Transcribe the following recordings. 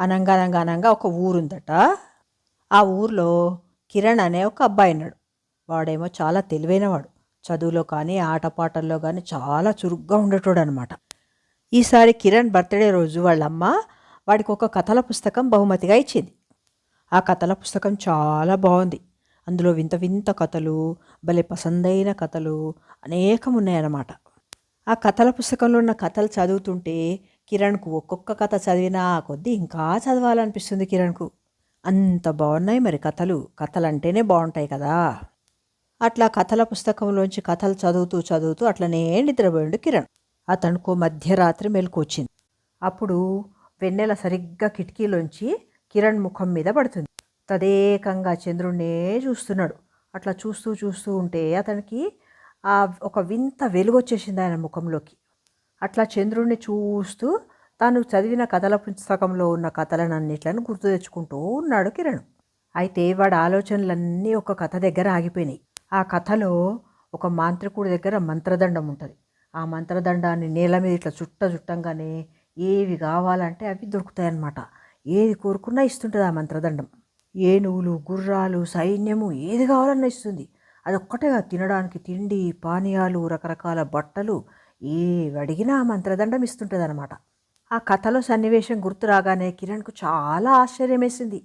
అనంగా అనంగా అనంగా ఒక ఊరుందట. ఆ ఊర్లో కిరణ్ అనే ఒక అబ్బాయి ఉన్నాడు. వాడేమో చాలా తెలివైనవాడు. చదువులో కానీ ఆటపాటల్లో కానీ చాలా చురుగ్గా ఉండేటోడు అనమాట ఈసారి కిరణ్ బర్త్డే రోజు వాళ్ళమ్మ వాడికి ఒక కథల పుస్తకం బహుమతిగా ఇచ్చింది. ఆ కథల పుస్తకం చాలా బాగుంది. అందులో వింత వింత కథలు భలే పసందైన కథలు అనేకం ఉన్నాయన్నమాట ఆ కథల పుస్తకంలో ఉన్న కథలు చదువుతుంటే కిరణ్కు ఒక్కొక్క కథ చదివినా కొద్దీ ఇంకా చదవాలనిపిస్తుంది కిరణ్కు. అంత బాగున్నాయి మరి కథలు. కథలు అంటేనే బాగుంటాయి కదా. అట్లా కథల పుస్తకంలోంచి కథలు చదువుతూ చదువుతూ అట్లనే నిద్రపోయాడు కిరణ్. అతనుకో మధ్యరాత్రి మెలుకొచ్చింది. అప్పుడు వెన్నెల సరిగ్గా కిటికీలోంచి కిరణ్ ముఖం మీద పడుతుంది. తదేకంగా చంద్రుణ్ణే చూస్తున్నాడు. అట్లా చూస్తూ చూస్తూ ఉంటే అతనికి ఆ ఒక వింత వెలుగొచ్చేసింది ఆయన ముఖంలోకి. అట్లా చంద్రుడిని చూస్తూ తాను చదివిన కథల పుస్తకంలో ఉన్న కథలనన్నిట్లను గుర్తు తెచ్చుకుంటూ ఉన్నాడు కిరణ్. అయితే వాడి ఆలోచనలన్నీ ఒక కథ దగ్గర ఆగిపోయినాయి. ఆ కథలో ఒక మాంత్రికుడి దగ్గర మంత్రదండం ఉంటుంది. ఆ మంత్రదండాన్ని నేల మీద ఇట్లా చుట్ట చుట్టంగానే ఏవి కావాలంటే అవి దొరుకుతాయన్నమాట. ఏది కోరుకున్నా ఇస్తుంటుంది ఆ మంత్రదండం. ఏనుగులు గుర్రాలు సైన్యము ఏది కావాలన్నా ఇస్తుంది. అదొక్కటే తినడానికి తిండి పానీయాలు రకరకాల బట్టలు ఏవి అడిగినా మంత్రదండం ఇస్తుంటుంది అనమాట ఆ కథలో సన్నివేశం గుర్తు రాగానే కిరణ్కు చాలా ఆశ్చర్యం వేసింది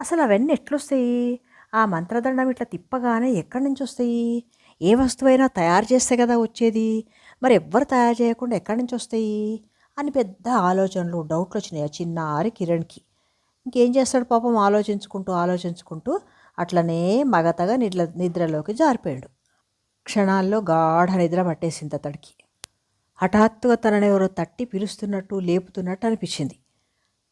అసలు అవన్నీ ఎట్లొస్తాయి? ఆ మంత్రదండం ఇట్లా తిప్పగానే ఎక్కడి నుంచి వస్తాయి? ఏ వస్తువైనా తయారు చేస్తే కదా వచ్చేది? మరి ఎవ్వరు తయారు చేయకుండా ఎక్కడి నుంచి వస్తాయి? అని పెద్ద ఆలోచనలు డౌట్లు వచ్చినాయి ఆ చిన్నారి కిరణ్కి. ఇంకేం చేస్తాడు పాపం? ఆలోచించుకుంటూ ఆలోచించుకుంటూ అట్లనే మగతగా నిద్ర నిద్రలోకి జారిపోయాడు. క్షణాల్లో గాఢ నిద్ర పట్టేసింది అతడికి. హఠాత్తుగా తనని ఎవరో తట్టి పిలుస్తున్నట్టు లేపుతున్నట్టు అనిపించింది.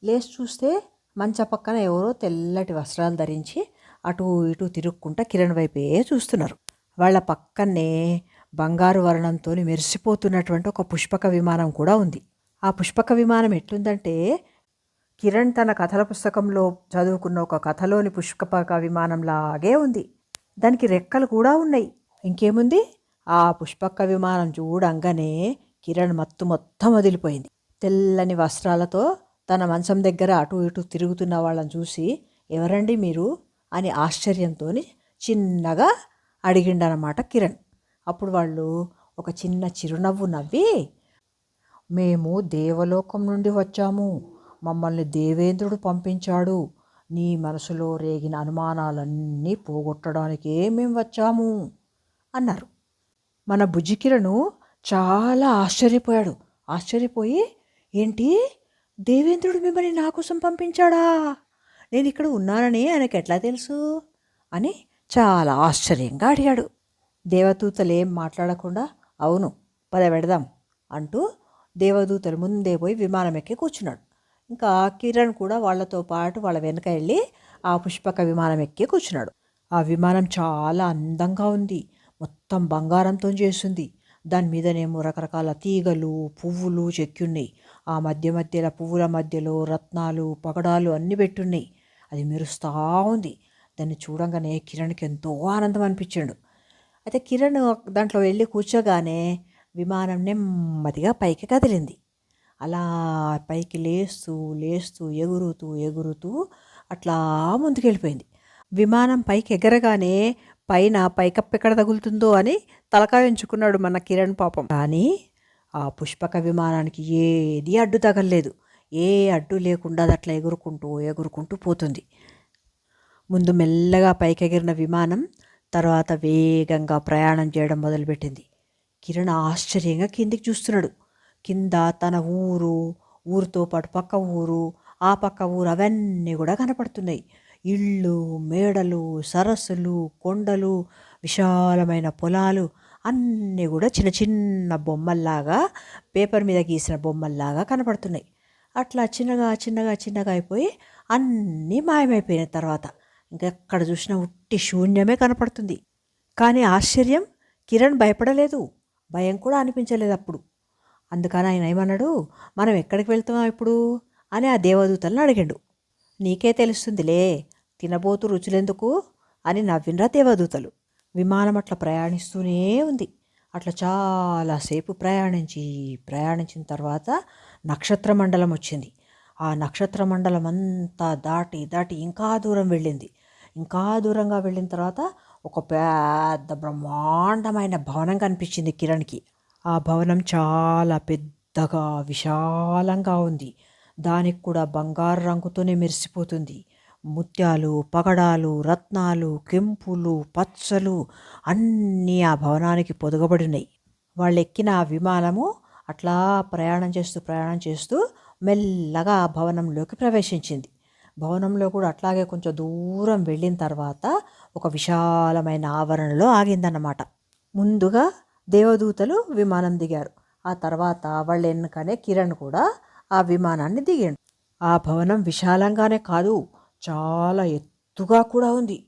లేచి చూస్తే మంచ పక్కన ఎవరో తెల్లటి వస్త్రాలు ధరించి అటు ఇటు తిరుక్కుంటా కిరణ్ వైపే చూస్తున్నారు. వాళ్ళ పక్కనే బంగారు వర్ణంతో మెరిసిపోతున్నటువంటి ఒక పుష్పక విమానం కూడా ఉంది. ఆ పుష్పక విమానం ఎట్లుందంటే కిరణ్ తన కథల పుస్తకంలో చదువుకున్న ఒక కథలోని పుష్పక విమానంలాగే ఉంది. దానికి రెక్కలు కూడా ఉన్నాయి. ఇంకేముంది? ఆ పుష్పక విమానం చూడంగానే కిరణ్ మత్తు మొత్తం వదిలిపోయింది. తెల్లని వస్త్రాలతో తన మంచం దగ్గర అటు ఇటు తిరుగుతున్న వాళ్ళని చూసి ఎవరండి మీరు? అని ఆశ్చర్యంతో చిన్నగా అడిగిండనమాట కిరణ్. అప్పుడు వాళ్ళు ఒక చిన్న చిరునవ్వు నవ్వి మేము దేవలోకం నుండి వచ్చాము. మమ్మల్ని దేవేంద్రుడు పంపించాడు. నీ మనసులో రేగిన అనుమానాలన్నీ పోగొట్టడానికే మేము వచ్చాము అన్నారు. మన బుజ్జికిరణు చాలా ఆశ్చర్యపోయాడు. ఆశ్చర్యపోయి ఏంటి? దేవేంద్రుడు మిమ్మల్ని నా కోసం పంపించాడా? నేను ఇక్కడ ఉన్నానని ఆయనకు ఎట్లా తెలుసు? అని చాలా ఆశ్చర్యంగా అడిగాడు. దేవదూతలు ఏం మాట్లాడకుండా అవును పద పెడదాం అంటూ దేవదూతలు ముందే పోయి విమానం ఎక్కి కూర్చున్నాడు. ఇంకా కిరణ్ కూడా వాళ్ళతో పాటు వాళ్ళ వెనక వెళ్ళి ఆ పుష్పక విమానం ఎక్కి కూర్చున్నాడు. ఆ విమానం చాలా అందంగా ఉంది. మొత్తం బంగారంతో చేసింది దాని మీదనేమో రకరకాల తీగలు పువ్వులు చెక్కిన్నాయి ఆ మధ్య మధ్యలో పువ్వుల మధ్యలో రత్నాలు పగడాలు అన్నీ పెట్టున్నాయి. అది మెరుస్తూ ఉంది. దాన్ని చూడంగానే కిరణ్కి ఎంతో ఆనందం అనిపించాడు అయితే కిరణ్ దాంట్లో వెళ్ళి కూర్చోగానే విమానం నెమ్మదిగా పైకి కదిలింది. అలా పైకి లేస్తూ లేస్తూ ఎగురుతూ ఎగురుతూ అట్లా ముందుకెళ్ళిపోయింది. విమానం పైకి ఎగరగానే పైన పైకప్పు ఎక్కడ తగులుతుందో అని తలకాయ ఉంచుకున్నాడు మన కిరణ్ పాపం. కానీ ఆ పుష్పక విమానానికి ఏది అడ్డు తగలలేదు. ఏ అడ్డు లేకుండా అది అట్లా ఎగురుకుంటూ ఎగురుకుంటూ పోతుంది. ముందు మెల్లగా పైకెగిరిన విమానం తర్వాత వేగంగా ప్రయాణం చేయడం మొదలుపెట్టింది. కిరణ్ ఆశ్చర్యంగా కిందికి చూస్తున్నాడు. కింద తన ఊరు ఊరితో పాటు పక్క ఊరు ఆ పక్క ఊరు అవన్నీ కూడా కనపడుతున్నాయి. ఇళ్ళు మేడలు సరస్సులు కొండలు విశాలమైన పొలాలు అన్నీ కూడా చిన్న చిన్న బొమ్మల్లాగా పేపర్ మీద గీసిన బొమ్మల్లాగా కనపడుతున్నాయి. అట్లా చిన్నగా చిన్నగా చిన్నగా అయిపోయి అన్నీ మాయమైపోయిన తర్వాత ఇంకెక్కడ చూసినా ఉట్టి శూన్యమే కనపడుతుంది. కానీ ఆశ్చర్యం కిరణ్ భయపడలేదు. భయం కూడా అనిపించలేదు అప్పుడు. అందుకని ఆయన ఏమన్నాడు? మనం ఎక్కడికి వెళ్తున్నాం ఇప్పుడు? అని ఆ దేవదూతలను అడిగాడు. నీకే తెలుస్తుందిలే తినబోతు రుచులెందుకు అని నవ్వినరా దేవదూతలు. విమానం అట్లా ప్రయాణిస్తూనే ఉంది. అట్లా చాలాసేపు ప్రయాణించి ప్రయాణించిన తర్వాత నక్షత్ర మండలం వచ్చింది ఆ ఆ నక్షత్ర మండలం అంతా దాటి దాటి ఇంకా దూరం వెళ్ళింది. ఇంకా దూరంగా వెళ్ళిన తర్వాత ఒక పెద్ద బ్రహ్మాండమైన భవనం కనిపించింది కిరణ్కి. ఆ భవనం చాలా పెద్దగా విశాలంగా ఉంది. దానికి కూడా బంగారు రంగుతోనే మెరిసిపోతుంది. ముత్యాలు పగడాలు రత్నాలు కెంపులు పచ్చలు అన్నీ ఆ భవనానికి పొదగబడినాయి. వాళ్ళు ఎక్కిన ఆ విమానము అట్లా ప్రయాణం చేస్తూ ప్రయాణం చేస్తూ మెల్లగా ఆ భవనంలోకి ప్రవేశించింది. భవనంలో కూడా అట్లాగే కొంచెం దూరం వెళ్ళిన తర్వాత ఒక విశాలమైన ఆవరణలో ఆగిందన్నమాట. ముందుగా దేవదూతలు విమానం దిగారు. ఆ తర్వాత వాళ్ళ వెనుకనే కిరణ్ కూడా ఆ విమానాన్ని దిగాడు. ఆ భవనం విశాలంగానే కాదు చాలా ఎత్తుగా కూడా ఉంది.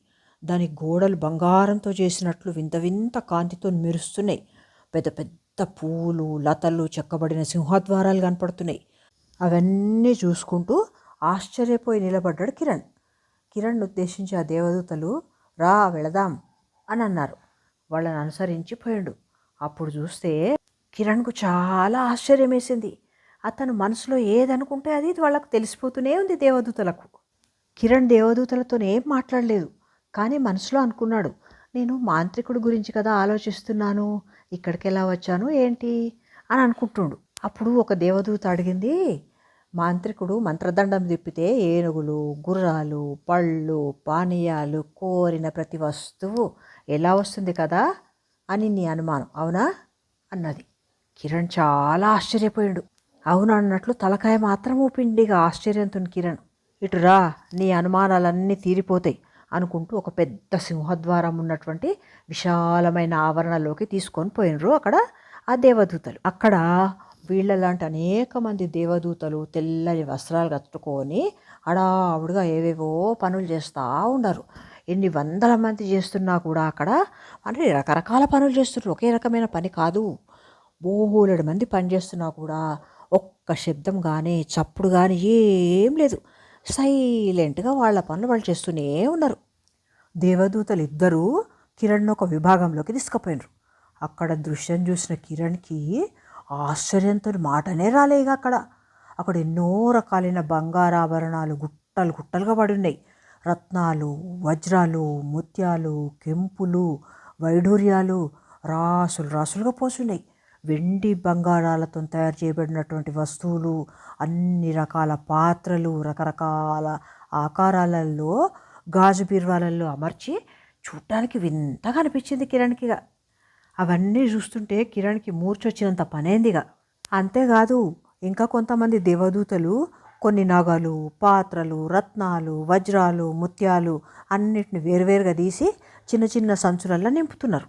దాని గోడలు బంగారంతో చేసినట్లు వింత వింత కాంతితో మెరుస్తున్నాయి. పెద్ద పెద్ద పూలు లతలు చెక్కబడిన సింహద్వారాలు కనపడుతున్నాయి. అవన్నీ చూసుకుంటూ ఆశ్చర్యపోయి నిలబడ్డాడు కిరణ్. కిరణ్ ఉద్దేశించి ఆ దేవదూతలు రా వెళదాం అని అన్నారు. వాళ్ళని అనుసరించి పోయాడు అప్పుడు చూస్తే కిరణ్కు చాలా ఆశ్చర్యం వేసింది అతను మనసులో ఏదనుకుంటే అది వాళ్ళకు తెలిసిపోతూనే ఉంది దేవదూతలకు. కిరణ్ దేవదూతలతో ఏం మాట్లాడలేదు. కానీ మనసులో అనుకున్నాడు నేను మాంత్రికుడు గురించి కదా ఆలోచిస్తున్నాను ఇక్కడికి ఎలా వచ్చాను ఏంటి? అని అనుకుంటుండు. అప్పుడు ఒక దేవదూత అడిగింది మాంత్రికుడు మంత్రదండం తిప్పితే ఏనుగులు గుర్రాలు పళ్ళు పానీయాలు కోరిన ప్రతి వస్తువు ఎలా వస్తుంది కదా? అని నీ అనుమానం. అవునా? అన్నది. కిరణ్ చాలా ఆశ్చర్యపోయాడు. అవును? అన్నట్లు తలకాయ మాత్రం ఊపిండిగా ఆశ్చర్యంతో కిరణ్ ఇటురా నీ అనుమానాలన్నీ తీరిపోతాయి అనుకుంటూ ఒక పెద్ద సింహద్వారం ఉన్నటువంటి విశాలమైన ఆవరణలోకి తీసుకొని పోయినరు అక్కడ ఆ దేవదూతలు. అక్కడ వీళ్ళలాంటి అనేక మంది దేవదూతలు తెల్లని వస్త్రాలు కట్టుకొని హడావుడిగా ఏవేవో పనులు చేస్తూ ఉండరు. ఎన్ని వందల మంది చేస్తున్నా కూడా అక్కడ అంటే రకరకాల పనులు చేస్తున్నారు ఒకే రకమైన పని కాదు. బోలెడు మంది పని చేస్తున్నా కూడా ఒక్క శబ్దం కానీ చప్పుడు కానీ ఏం లేదు. సైలెంట్గా వాళ్ళ పనులు వాళ్ళు చేస్తూనే ఉన్నారు. దేవదూతలు ఇద్దరూ కిరణ్ ఒక విభాగంలోకి తీసుకుపోయినారు. అక్కడ దృశ్యం చూసిన కిరణ్కి ఆశ్చర్యంతో మాటనే రాలేగా అక్కడ. అక్కడ ఎన్నో రకాలైన బంగారాభరణాలు గుట్టలు గుట్టలుగా పడి ఉన్నాయి. రత్నాలు వజ్రాలు ముత్యాలు కెంపులు వైఢూర్యాలు రాసులు రాసులుగా పోసున్నాయి వెండి బంగారాలతో తయారు చేయబడినటువంటి వస్తువులు అన్ని రకాల పాత్రలు రకరకాల ఆకారాలలో గాజు బీర్వాలల్లో అమర్చి చూడటానికి వింతగా అనిపించింది కిరణ్కిగా అవన్నీ చూస్తుంటే కిరణ్కి మూర్చొచ్చినంత పనేందిగా అంతేకాదు ఇంకా కొంతమంది దేవదూతలు కొన్ని నగలు పాత్రలు రత్నాలు వజ్రాలు ముత్యాలు అన్నిటిని వేరువేరుగా తీసి చిన్న చిన్న సంచులల్లో నింపుతున్నారు.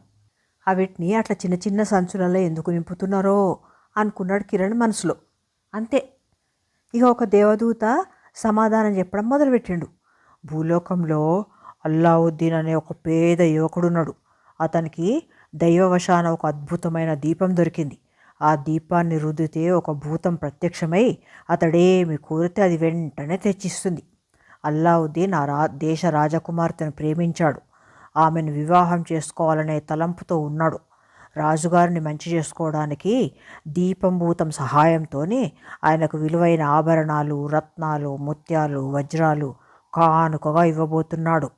అవిటిని అట్లా చిన్న చిన్న సంచులలో ఎందుకు నింపుతున్నారో అనుకున్నాడు కిరణ్ మనసులో. అంతే. ఇక ఒక దేవదూత సమాధానం చెప్పడం మొదలుపెట్టిండు. భూలోకంలో అల్లావుద్దీన్ అనే ఒక పేద యువకుడున్నాడు. అతనికి దైవవశాన ఒక అద్భుతమైన దీపం దొరికింది. ఆ దీపాన్ని రుద్దితే ఒక భూతం ప్రత్యక్షమై అతడేమి కోరితే అది వెంటనే తెచ్చిస్తుంది. అల్లావుద్దీన్ ఆ రా దేశ రాజకుమార్తెను ప్రేమించాడు. ఆమెను వివాహం చేసుకోవాలనే తలంపుతో ఉన్నాడు. రాజుగారిని మంచి చేసుకోవడానికి దీపం భూతం ఆయనకు విలువైన ఆభరణాలు రత్నాలు ముత్యాలు వజ్రాలు కానుకగా ఇవ్వబోతున్నాడు.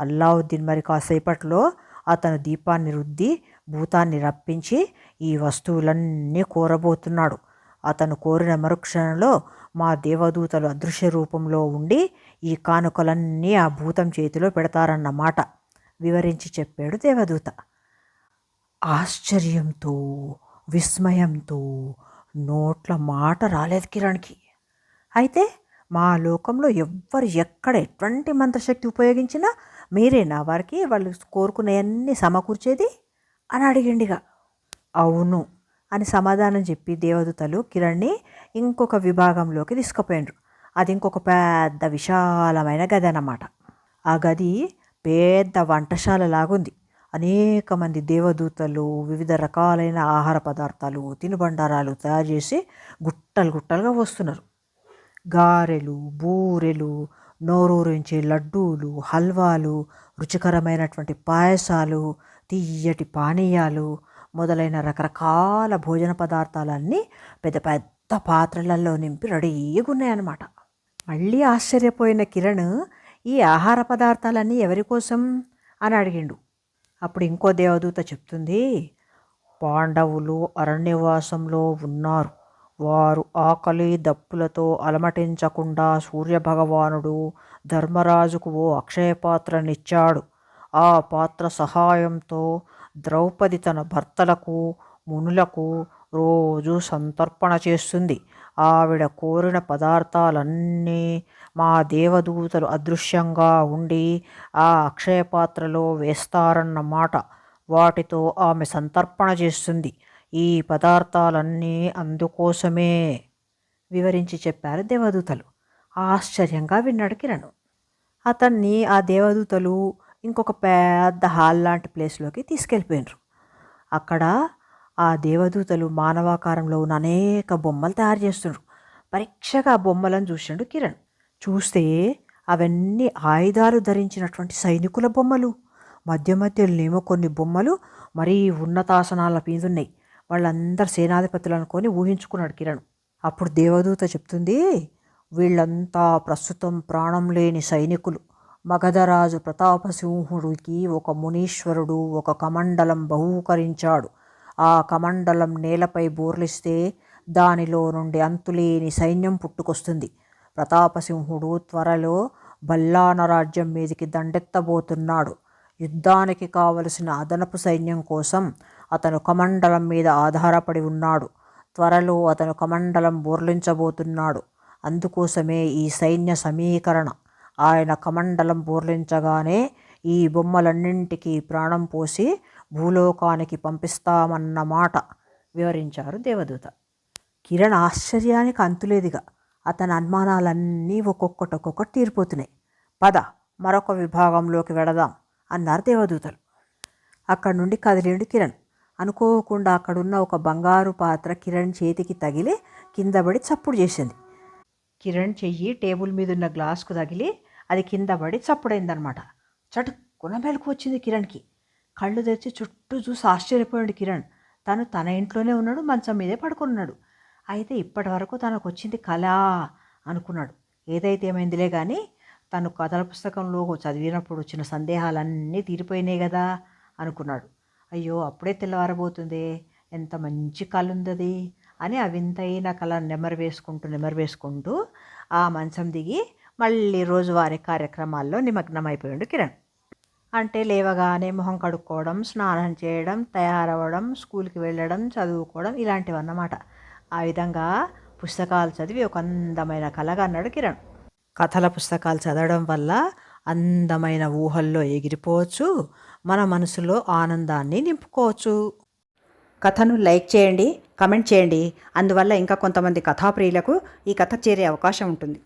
అల్లావుద్దీన్ మరి కాసేపట్లో అతను దీపాన్ని రుద్ది భూతాన్ని రప్పించి ఈ వస్తువులన్నీ కోరబోతున్నాడు. అతను కోరిన మరుక్షణంలో మా దేవదూతలు అదృశ్య రూపంలో ఉండి ఈ కానుకలన్నీ ఆ భూతం చేతిలో పెడతారన్నమాట. వివరించి చెప్పాడు దేవదూత. ఆశ్చర్యంతో విస్మయంతో నోట్ల మాట రాలేదు కిరణ్కి. అయితే మా లోకంలో ఎవ్వరు ఎక్కడ ఎటువంటి మంత్రశక్తి ఉపయోగించినా మీరేనా వారికి వాళ్ళు కోరుకునేవన్నీ సమకూర్చేది? అని అడిగిండిగా. అవును అని సమాధానం చెప్పి దేవదూతలు కిరణ్ని ఇంకొక విభాగంలోకి తీసుకుపోయిండ్రు. అది ఇంకొక పెద్ద విశాలమైన గది అన్నమాట. ఆ గది పెద్ద వంటశాల లాగుంది. అనేక మంది దేవదూతలు వివిధ రకాలైన ఆహార పదార్థాలు తినుబండారాలు తయారు చేసి గుట్టలు గుట్టలుగా వస్తున్నారు గారెలు బూరెలు నోరూరించే లడ్డూలు హల్వాలు రుచికరమైనటువంటి పాయసాలు తీయటి పానీయాలు మొదలైన రకరకాల భోజన పదార్థాలన్నీ పెద్ద పెద్ద పాత్రలలో నింపి రెడీగా ఉన్నాయన్నమాట. మళ్ళీ ఆశ్చర్యపోయిన కిరణ్ ఈ ఆహార పదార్థాలన్నీ ఎవరి కోసం? అని అడిగిండు. అప్పుడు ఇంకో దేవదూత చెప్తుంది పాండవులు అరణ్యవాసంలో ఉన్నారు. వారు ఆకలి దప్పులతో అలమటించకుండా సూర్యభగవానుడు ధర్మరాజుకు ఓ అక్షయ పాత్రనిచ్చాడు ఆ పాత్ర సహాయంతో ద్రౌపది తన భర్తలకు మునులకు రోజు సంతర్పణ చేస్తుంది. ఆవిడ కోరిన పదార్థాలన్నీ మా దేవదూతలు అదృశ్యంగా ఉండి ఆ అక్షయపాత్రలో వేస్తారన్నమాట వాటితో ఆమె సంతర్పణ చేస్తుంది. ఈ పదార్థాలన్నీ అందుకోసమే వివరించి చెప్పారు దేవదూతలు. ఆశ్చర్యంగా విన్నాడు కిరణ్. అతన్ని ఆ దేవదూతలు ఇంకొక పెద్ద హాల్ లాంటి ప్లేస్లోకి తీసుకెళ్ళిపోయినారు. అక్కడ ఆ దేవదూతలు మానవాకారంలో ఉన్న అనేక బొమ్మలు తయారు చేస్తుండ్రు. పరీక్షగా బొమ్మలను చూసిండు కిరణ్. చూస్తే అవన్నీ ఆయుధాలు ధరించినటువంటి సైనికుల బొమ్మలు. మధ్య మధ్యలోనేమో కొన్ని బొమ్మలు మరీ ఉన్నతాసనాల మీదున్నాయి. వాళ్ళందరూ వాళ్ళందరు సేనాధిపతులు అనుకొని ఊహించుకున్నాడు కిరణ్. అప్పుడు దేవదూత చెప్తుంది వీళ్ళంతా ప్రస్తుతం ప్రాణం లేని సైనికులు. మగధరాజు ప్రతాపసింహుడికి ఒక మునీశ్వరుడు ఒక కమండలం బహూకరించాడు. ఆ కమండలం నేలపై బోర్లిస్తే దానిలో నుండి అంతులేని సైన్యం పుట్టుకొస్తుంది. ప్రతాపసింహుడు త్వరలో బల్లాన రాజ్యం మీదికి దండెత్తబోతున్నాడు. యుద్ధానికి కావలసిన అదనపు సైన్యం కోసం అతను కమండలం మీద ఆధారపడి ఉన్నాడు. త్వరలో అతను కమండలం బోర్లించబోతున్నాడు. అందుకోసమే ఈ సైన్య సమీకరణ. ఆయన కమండలం బోర్లించగానే ఈ బొమ్మలన్నింటికీ ప్రాణం పోసి భూలోకానికి పంపిస్తామన్నమాట వివరించారు దేవదూత. కిరణ్ ఆశ్చర్యానికి అంతులేదిగా. అతని అనుమానాలన్నీ ఒక్కొక్కటి ఒక్కొక్కటి తీరిపోతున్నాయి. పద మరొక విభాగంలోకి వెడదాం అన్నారు దేవదూతలు. అక్కడి నుండి కదిలిండు కిరణ్. అనుకోకుండా అక్కడున్న ఒక బంగారు పాత్ర కిరణ్ చేతికి తగిలి కిందబడి చప్పుడు చేసింది. కిరణ్ చెయ్యి టేబుల్ మీద ఉన్న గ్లాస్కు తగిలి అది కింద పడి చప్పుడైందనమాట చటుక్కున మెలకు వచ్చింది కిరణ్కి. కళ్ళు తెరిచి చుట్టూ చూసి ఆశ్చర్యపోయాడు కిరణ్. తను తన ఇంట్లోనే ఉన్నాడు మంచం మీదే పడుకున్నాడు. అయితే ఇప్పటి వరకు తనకు వచ్చింది కళ అనుకున్నాడు. ఏదైతే ఏమైందిలే కానీ తను కథల పుస్తకంలో చదివినప్పుడు వచ్చిన సందేహాలన్నీ తీరిపోయినాయి కదా అనుకున్నాడు. అయ్యో అప్పుడే తెల్లవారబోతుంది ఎంత మంచి కళ ఉందది అని ఆ కళ నెమరు వేసుకుంటూ నెమరు వేసుకుంటూ ఆ మంచం దిగి మళ్ళీ రోజువారీ కార్యక్రమాల్లో నిమగ్నమైపోయాడు కిరణ్. అంటే లేవగానే మొహం కడుక్కోవడం స్నానం చేయడం తయారవ్వడం స్కూల్కి వెళ్ళడం చదువుకోవడం ఇలాంటివన్నమాట. ఆ విధంగా పుస్తకాలు చదివి ఒక అందమైన కళగా అన్నాడు కిరణ్. కథల పుస్తకాలు చదవడం వల్ల అందమైన ఊహల్లో ఎగిరిపోవచ్చు మన మనసులో ఆనందాన్ని నింపుకోవచ్చు. కథను లైక్ చేయండి కమెంట్ చేయండి. అందువల్ల ఇంకా కొంతమంది కథాప్రియులకు ఈ కథ చేరే అవకాశం ఉంటుంది.